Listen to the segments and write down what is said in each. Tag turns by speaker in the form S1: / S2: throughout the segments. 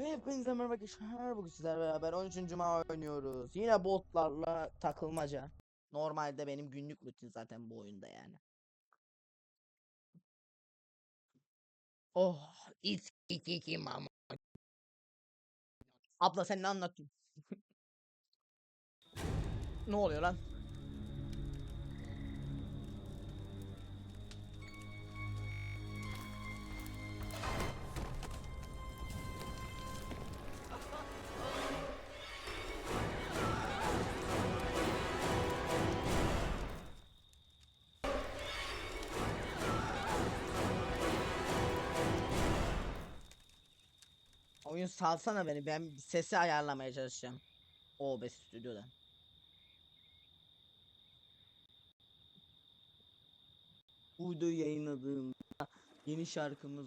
S1: Hepinize merhaba arkadaşlar. Bugün sizlerle beraber 13. Cuma oynuyoruz. Yine botlarla takılmaca. Normalde benim günlük rutin zaten bu oyunda yani. Oh, it's kiki mama. Abla sen ne anlatıyorsun? ne oluyor lan? Oyun salsana beni. Ben sesi ayarlamaya çalışacağım. OBS stüdyodan. Videoyu yayınladığımda yeni şarkımız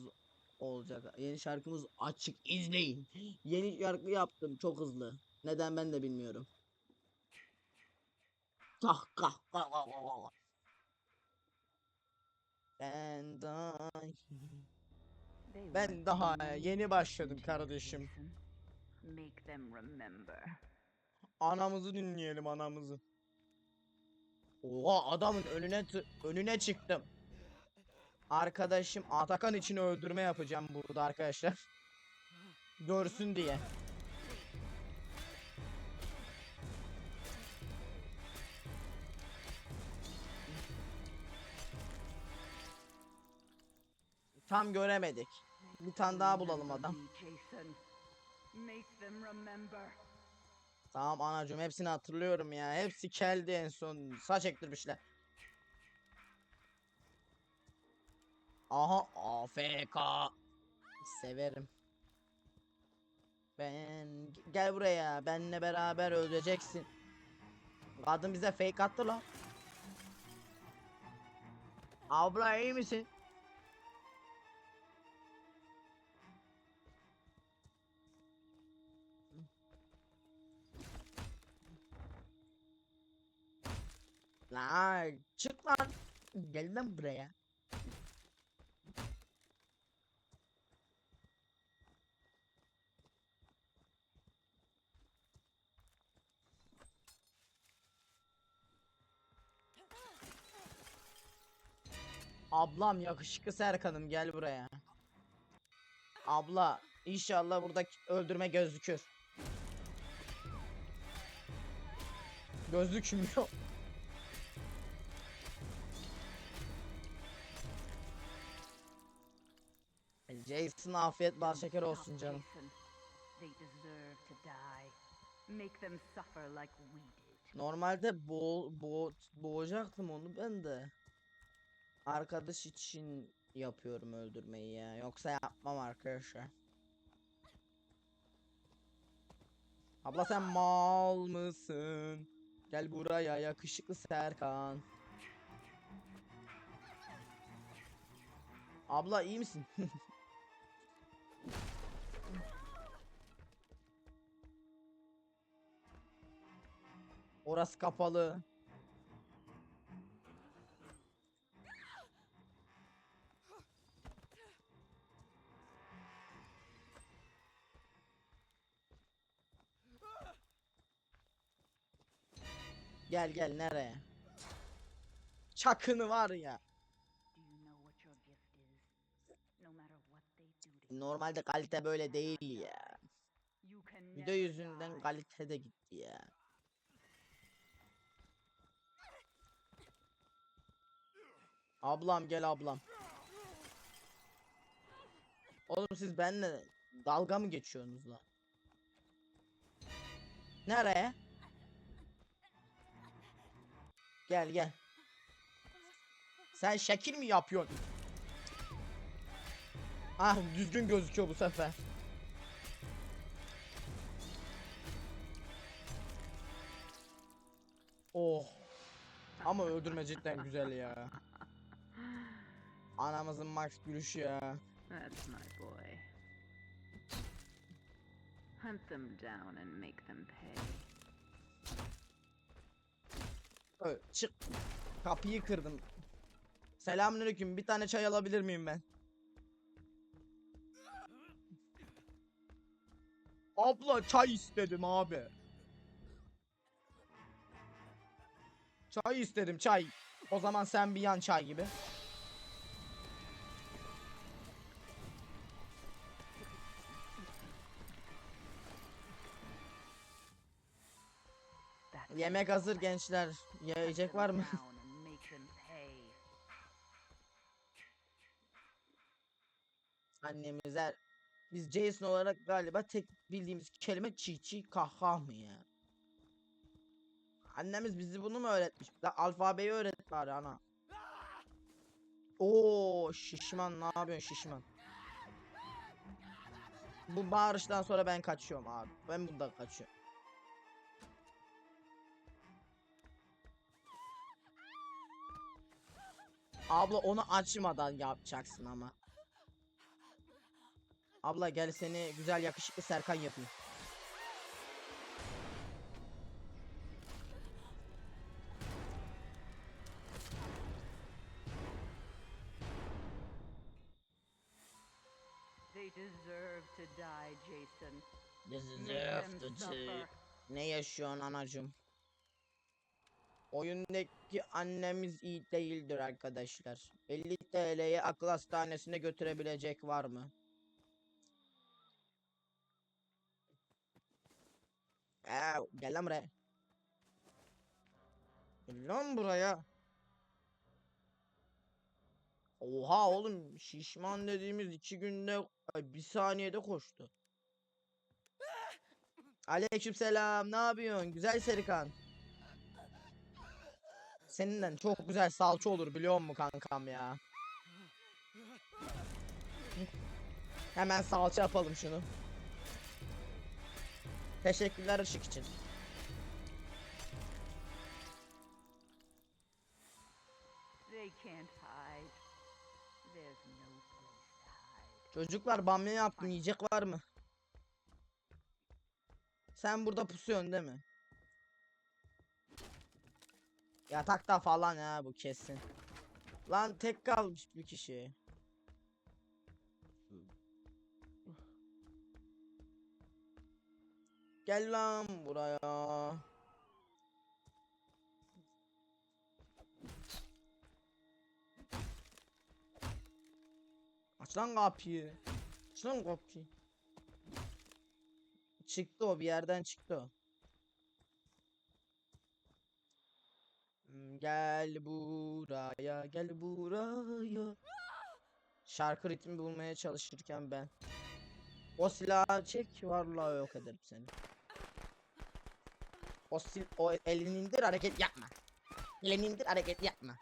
S1: olacak. Yeni şarkımız açık izleyin. Yeni şarkı yaptım çok hızlı. Neden ben de bilmiyorum. Kah kah kah kah kah. Ben daha Ben daha yeni başladım kardeşim. Anamızı dinleyelim anamızı. Oha adamın önüne önüne çıktım. Arkadaşım Atakan için öldürme yapacağım burada arkadaşlar. Görsün diye. Tam göremedik. Bir tane daha bulalım adam. Tamam anacığım hepsini hatırlıyorum ya. Hepsi keldi en son. Saç ektirmişler. Aha AFK. Severim. Ben gel buraya. Benle beraber öleceksin. Kadın bize fake attı lan. Abla iyi misin? Lan çık lan. Gel lan buraya. Ablam yakışıklı Serkan'ım gel buraya. Abla inşallah burada öldürme gözükür. Gözükmüyor. Jason afiyet bal şeker olsun canım. Normalde boğ, boğ, boğacaktım onu ben de. Arkadaş için yapıyorum öldürmeyi ya. Yoksa yapmam arkadaşlar. Abla sen mal mısın? Gel buraya yakışıklı Serkan. Abla iyi misin? Orası kapalı. Gel gel nereye? Çakını var ya. Normalde kalite böyle değil ya. Video yüzünden kalite de gitti ya. Ablam gel ablam. Oğlum siz benimle dalga mı geçiyorsunuz la? Nereye? Gel gel. Sen şekil mi yapıyorsun? Ah düzgün gözüküyor bu sefer. Oh. Ama öldürme cidden güzel ya. Anamızın max gülüşü ya.
S2: That's my boy. Hunt them down and make them pay.
S1: Ö, çık. Kapıyı kırdım. Selamünaleyküm. Bir tane çay alabilir miyim ben? Abla çay istedim abi. Çay istedim çay. O zaman sen bir yan çay gibi. Yemek hazır gençler. Yiyecek var mı? Annemize biz Jason olarak galiba tek bildiğimiz kelime çiğ çiğ kahkaha mı ya? Annemiz bizi bunu mu öğretmiş? La alfabeyi öğret bari ana. Oo şişman ne yapıyorsun şişman? Bu bağırıştan sonra ben kaçıyorum abi. Ben buradan kaçıyorum. Abla onu açmadan yapacaksın ama. Abla gel seni güzel yakışıklı Serkan yapayım.
S2: They deserve to die, Jason.
S1: This
S2: Make them suffer.
S1: Ne yaşıyorsun anacım? Oyundaki annemiz iyi değildir arkadaşlar. 50 TL'ye akıl hastanesine götürebilecek var mı? Ee, gel lan buraya. Gel lan buraya. Oha oğlum şişman dediğimiz iki günde ay, bir saniyede koştu. Aleykümselam. Ne yapıyorsun? Güzel Serikan. Seninle çok güzel salça olur biliyor musun kankam ya? Hemen salça yapalım şunu. Teşekkürler ışık için. Çocuklar bamya yaptım. Yiyecek var mı? Sen burada pusuyorsun değil mi? Yatakta falan ya bu kesin. Lan tek kalmış bir kişi. Gel lan buraya. Aç lan kapıyı. Aç lan kapıyı. Çıktı o bir yerden çıktı o. Hmm, Gel buraya, gel buraya. Şarkı ritmi bulmaya çalışırken ben. O silahı çek, vallahi yok ederim seni. O sil o elini indir hareket yapma. Elini indir hareket yapma.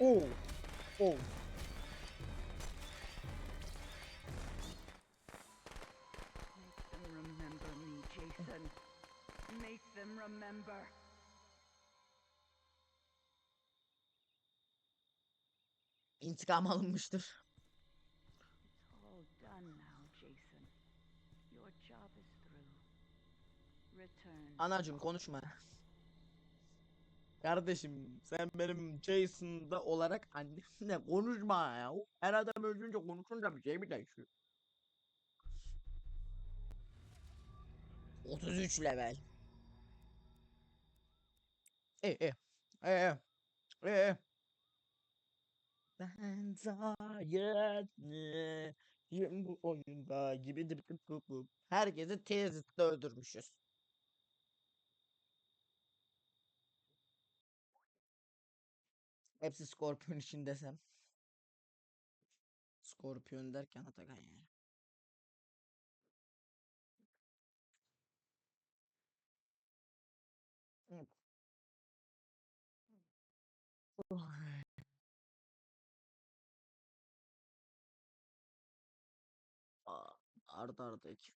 S1: Oo. Oo.
S2: Remember.
S1: İntikam alınmıştır. Anacım konuşma. Kardeşim sen benim Jason'da olarak annemle konuşma ya. Her adam ölünce konuşunca bir şey mi değişiyor? 33 level. E e. E e. E e. Ben zayiatlıyım bu oyunda gibi dıp dıp dıp. Herkesi teziste öldürmüşüz. Hepsi Scorpion için desem. Scorpion derken Atakan yani. Evet. Aa, Arda arda iki.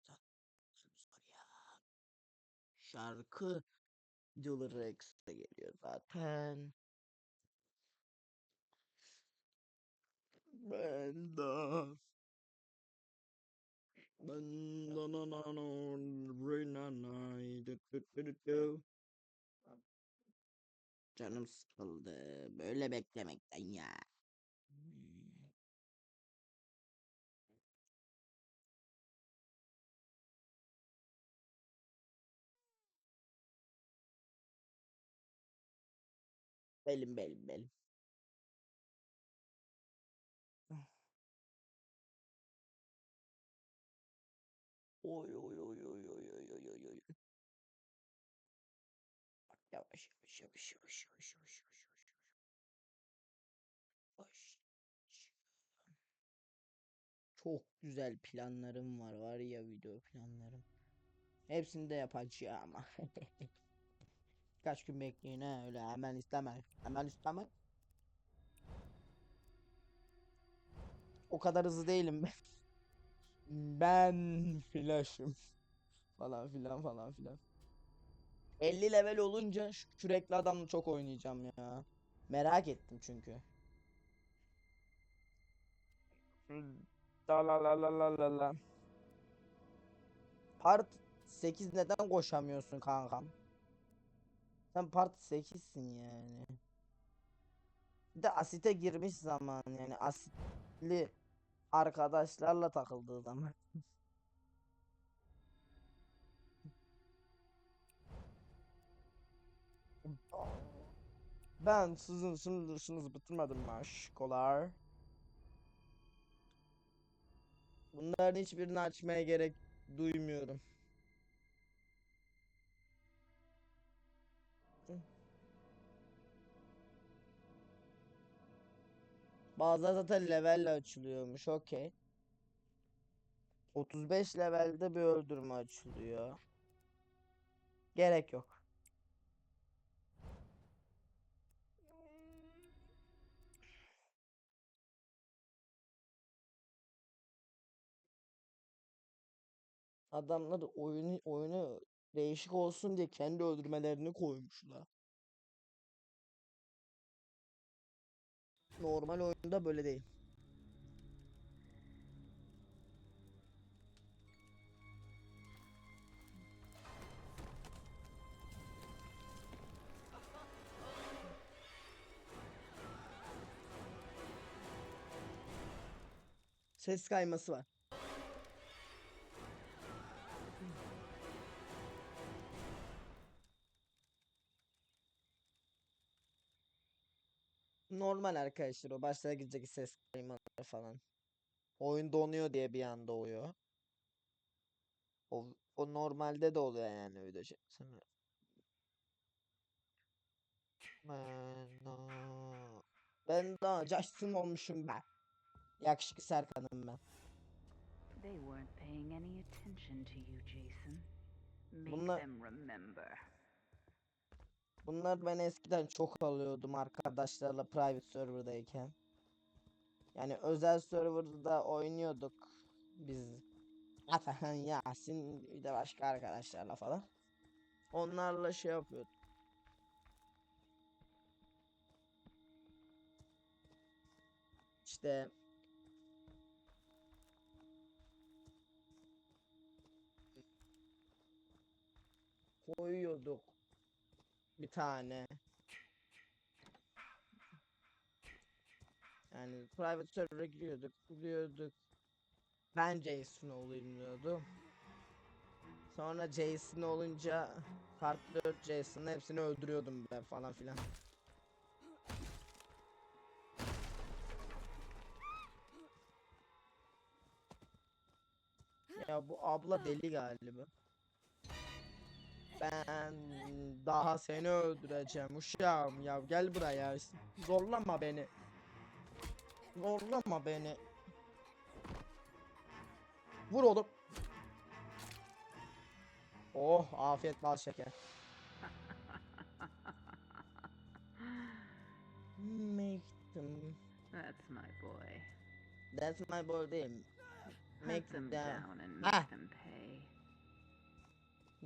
S1: Şarkı Rex'te geliyor zaten. Enda. Canım sıkıldı. Böyle beklemekten ya. Belim belim belim. Oy oy oy oy oy oy oy oy oy. Bak Yavaş yavaş yavaş yavaş yavaş yavaş yavaş yavaş yavaş. Yavaş. Çok güzel planlarım var var ya video planlarım. Hepsini de yapacağım ama. Kaç gün bekleyin ha öyle hemen isteme. Hemen isteme. O kadar hızlı değilim ben. Ben flash'ım. Falan filan falan filan. 50 level olunca şu kürekli adamla çok oynayacağım ya. Merak ettim çünkü. La la la la la la. Part 8 neden koşamıyorsun kankam? Sen part 8'sin yani. Bir de asite girmiş zaman yani asitli arkadaşlarla takıldığı zaman. Ben sizin sınırsınızı bitirmedim aşkolar. Bunların hiçbirini açmaya gerek duymuyorum. Bazıları zaten levelle açılıyormuş. Okey. 35 levelde bir öldürme açılıyor. Gerek yok. Adamlar oyunu oyunu değişik olsun diye kendi öldürmelerini koymuşlar. Normal oyunda böyle değil. Ses kayması var. Normal arkadaşlar o gidecek ses kaymaları falan. Oyun donuyor diye bir anda oluyor. O, o normalde de oluyor yani video çekmesine. Ben daha... Ben daha Justin olmuşum ben. Yakışıklı Serkan'ım ben.
S2: They weren't paying any attention to you, Jason. Make
S1: Bunlar-
S2: them remember.
S1: Bunlar ben eskiden çok alıyordum arkadaşlarla private serverdayken. Yani özel serverda oynuyorduk biz. Atahan, Yasin bir de başka arkadaşlarla falan. Onlarla şey yapıyorduk. İşte koyuyorduk bir tane. Yani private server'a giriyorduk, giriyorduk. Ben Jason olayım diyordum. Sonra Jason olunca farklı 4 Jason'ın hepsini öldürüyordum ben falan filan. Ya bu abla deli galiba. Ben daha seni öldüreceğim uşağım. Ya gel buraya. Zorlama beni. Zorlama beni. Vur oğlum. Oh afiyet bal şeker. Make them
S2: That's my boy.
S1: That's my boy değil Make
S2: them
S1: them
S2: down and make them pay.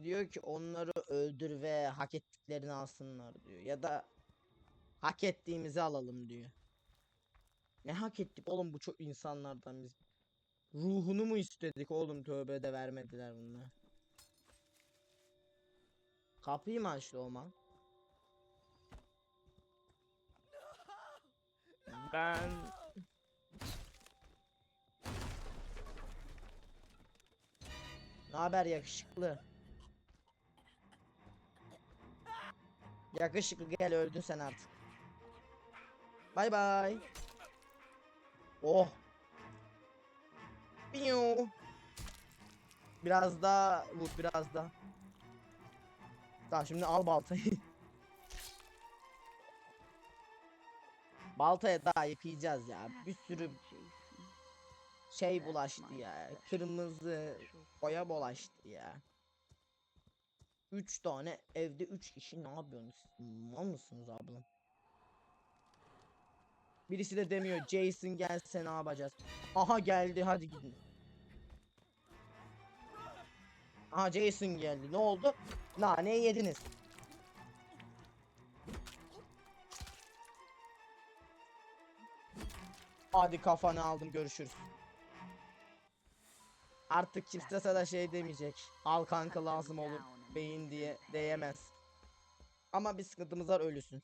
S1: Diyor ki onları öldür ve hak ettiklerini alsınlar diyor. Ya da hak ettiğimizi alalım diyor. Ne hak ettik oğlum bu çok insanlardan biz. Ruhunu mu istedik oğlum tövbe de vermediler bunlar. Kapıyı mı açtı o man? Ben... Ne haber yakışıklı? Yakışıklı gel öldün sen artık. Bay bay. Oh. Piyo. Biraz daha vur biraz daha. Tamam şimdi al baltayı. Baltaya daha yıkayacağız ya. Bir sürü şey bulaştı ya. Kırmızı boya bulaştı ya. Üç tane evde üç kişi ne yapıyorsunuz? Mal mısınız ablam? Birisi de demiyor Jason gelse ne yapacağız? Aha geldi hadi gidin. Aha Jason geldi ne oldu? Nane yediniz. Hadi kafanı aldım görüşürüz. Artık kimse sana şey demeyecek. Al kanka lazım olur. Beyin diye diyemez. Ama bir sıkıntımız var ölüsün.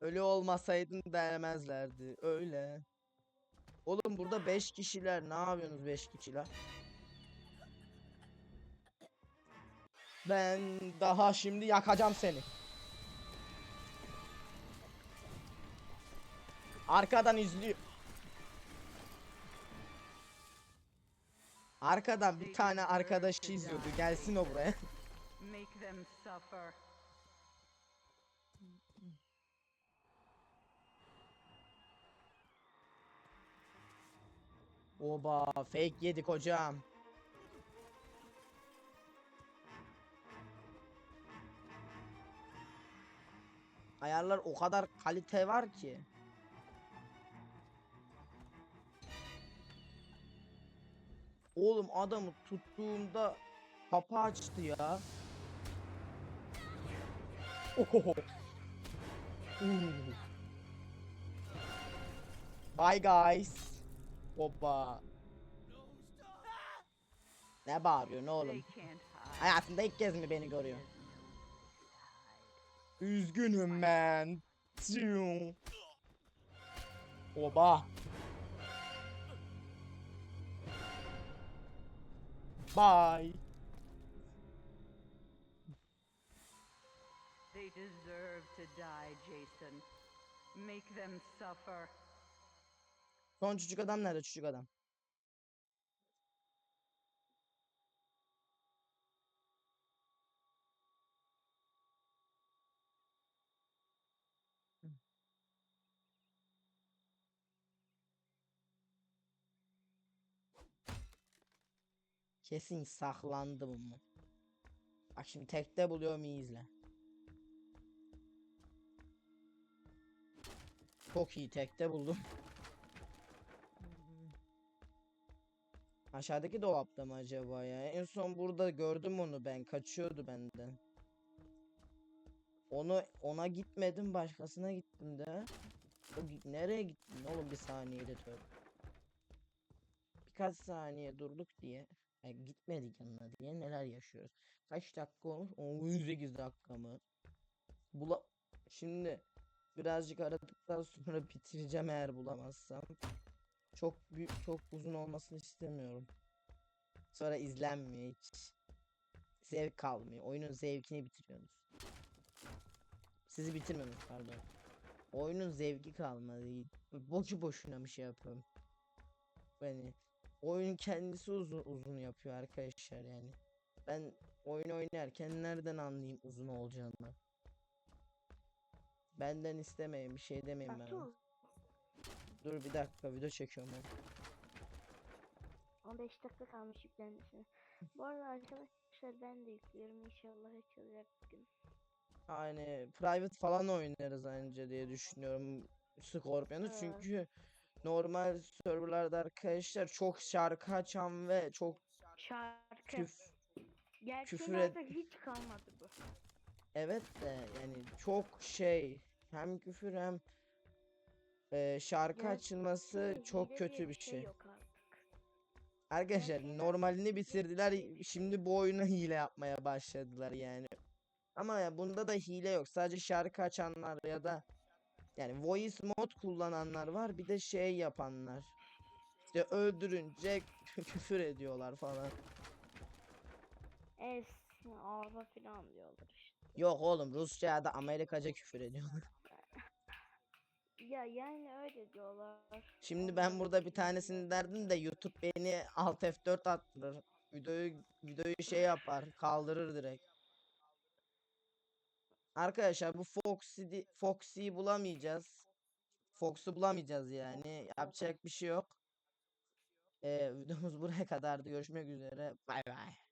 S1: Ölü olmasaydın demezlerdi. Öyle. Oğlum burada 5 kişiler. Ne yapıyorsunuz 5 kişiler? Ben daha şimdi yakacağım seni. Arkadan izliyor. Arkadan bir tane arkadaşı izliyordu. Gelsin o buraya.
S2: Make them suffer.
S1: Oba fake yedik hocam. Ayarlar o kadar kalite var ki. Oğlum adamı tuttuğumda kapı açtı ya. Ohoho. Bye guys. Hoppa. Ne bağırıyorsun oğlum? Hayatında ilk kez mi beni görüyor? Üzgünüm ben. Oba. Bye.
S2: They deserve to die, Jason. Make them suffer.
S1: Son çocuk adam nerede çocuk adam? Kesin saklandı bu mu? Bak şimdi tekte buluyorum iyi izle. Çok iyi tekte buldum. Aşağıdaki dolapta mı acaba ya? En son burada gördüm onu ben. Kaçıyordu benden. Onu ona gitmedim başkasına gittim de. O nereye gittin oğlum bir saniyede tövbe. Birkaç saniye durduk diye. Ya gitmedik yanına diye neler yaşıyoruz. Kaç dakika olmuş? 18 dakika mı? Bula Şimdi birazcık aradıktan sonra bitireceğim eğer bulamazsam. Çok büyük, çok uzun olmasını istemiyorum. Sonra izlenmiyor hiç. Zevk kalmıyor. Oyunun zevkini bitiriyorsunuz. Sizi bitirmemiş pardon. Oyunun zevki kalmadı. Boşu boşuna bir şey yapıyorum. Yani oyun kendisi uzun uzun yapıyor arkadaşlar yani. Ben oyun oynarken nereden anlayayım uzun olacağını? Benden istemeyin bir şey demeyin.
S3: Batu,
S1: Dur bir dakika video çekiyorum ben.
S3: 15 dakika kalmış yüklenmesine. Bu arada arkadaşlar ben de yüklüyorum inşallah açılacak bugün.
S1: Hani private falan oynarız anca diye düşünüyorum Scorpion'u
S3: Evet.
S1: çünkü normal serverlarda arkadaşlar çok şarkı açan ve çok
S3: Şarkı.
S1: küf
S3: Gerçi
S1: küfür et-
S3: hiç kalmadı bu.
S1: evet de yani çok şey hem küfür hem e, şarkı
S3: Gerçi
S1: açılması
S3: hile
S1: çok kötü bir şey.
S3: artık.
S1: Arkadaşlar
S3: Gerçekten
S1: normalini bitirdiler şimdi bu oyuna hile yapmaya başladılar yani. Ama ya bunda da hile yok. Sadece şarkı açanlar ya da yani voice mod kullananlar var. Bir de şey yapanlar. İşte öldürünce küfür ediyorlar falan.
S3: Es, ağza falan diyorlar işte.
S1: Yok oğlum Rusça ya da Amerikaca küfür ediyorlar.
S3: Ya yani öyle diyorlar.
S1: Şimdi ben burada bir tanesini derdim de YouTube beni Alt F4 attırır. Videoyu videoyu şey yapar, kaldırır direkt. Arkadaşlar bu Foxy Foxy'yi bulamayacağız. Fox'u bulamayacağız yani. Yapacak bir şey yok. Ee, videomuz buraya kadardı. Görüşmek üzere. Bay bay.